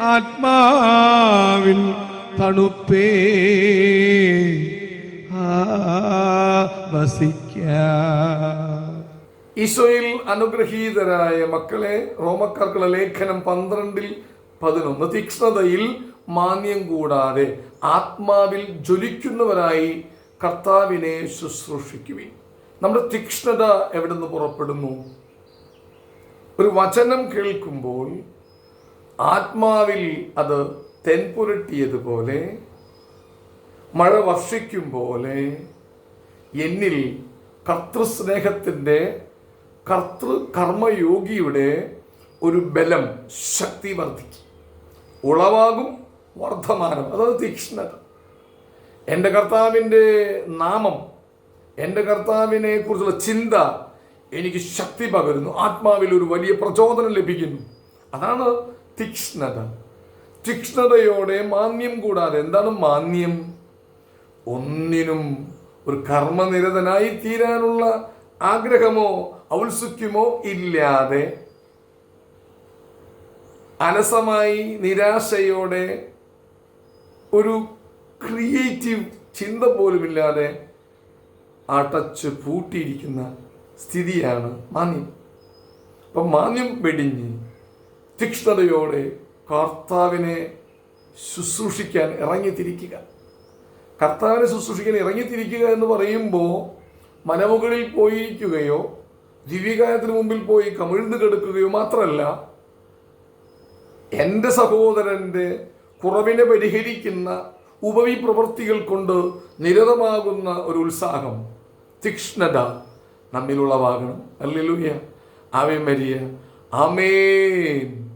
ആത്മാവിൽ തണുപ്പേ. വസിക്ക. ഈശോയിൽ അനുഗ്രഹീതരായ മക്കളെ റോമക്കാർക്കുള്ള ലേഖനം പന്ത്രണ്ടിൽ പതിനൊന്ന്. തീക്ഷ്ണതയിൽ മാന്യം കൂടാതെ ആത്മാവിൽ ജ്വലിക്കുന്നവരായി കർത്താവിനെ ശുശ്രൂഷിക്കുവിൻ. നമ്മുടെ തീക്ഷ്ണത എവിടെ നിന്ന് പുറപ്പെടുന്നു? ഒരു വചനം കേൾക്കുമ്പോൾ ആത്മാവിൽ അത് തെൻപുരട്ടിയതുപോലെ മഴ വർഷിക്കും പോലെ എന്നിൽ കർത്തൃസ്നേഹത്തിന്റെ കർത്തൃ കർമ്മയോഗിയുടെ ഒരു ബലം ശക്തി വർദ്ധിക്കും. ഉളവാകും വർദ്ധമാനം. അതായത് തീക്ഷ്ണത. എന്റെ കർത്താവിന്റെ നാമം എന്റെ കർത്താവിനെ കുറിച്ചുള്ള ചിന്ത എനിക്ക് ശക്തി പകരുന്നു. ആത്മാവിൽ ഒരു വലിയ പ്രചോദനം ലഭിക്കുന്നു. അതാണ് തീക്ഷ്ണത. തീക്ഷ്ണതയോടെ മാന്യം കൂടാതെ എന്താണ് മാന്യം? ഒന്നിനും ഒരു കർമ്മനിരതനായി തീരാനുള്ള ആഗ്രഹമോ ഔത്സുക്യമോ ഇല്ലാതെ അലസമായി നിരാശയോടെ ഒരു ക്രിയേറ്റീവ് ചിന്ത പോലുമില്ലാതെ അടച്ച് പൂട്ടിയിരിക്കുന്ന സ്ഥിതിയാണ് മാന്യം. അപ്പം മാന്യം വെടിഞ്ഞ് തീക്ഷ്ണതയോടെ കർത്താവിനെ ശുശ്രൂഷിക്കാൻ ഇറങ്ങിത്തിരിക്കുക. കർത്താവിനെ ശുശ്രൂഷിക്കാൻ ഇറങ്ങിത്തിരിക്കുക എന്ന് പറയുമ്പോൾ മനമുകളിൽ പോയിരിക്കുകയോ ദിവ്യകാലത്തിന് മുമ്പിൽ പോയി കമിഴ്ന്നു കിടക്കുകയോ മാത്രമല്ല എന്റെ സഹോദരന്റെ കുറവിനെ പരിഹരിക്കുന്ന ഉപവി പ്രവൃത്തികൾ കൊണ്ട് നിരതമാകുന്ന ഒരു ഉത്സാഹം തീക്ഷ്ണത നമ്മിലുളവാകണം. അല്ലെലുയ്യ. Ave Maria. ആമേൻ.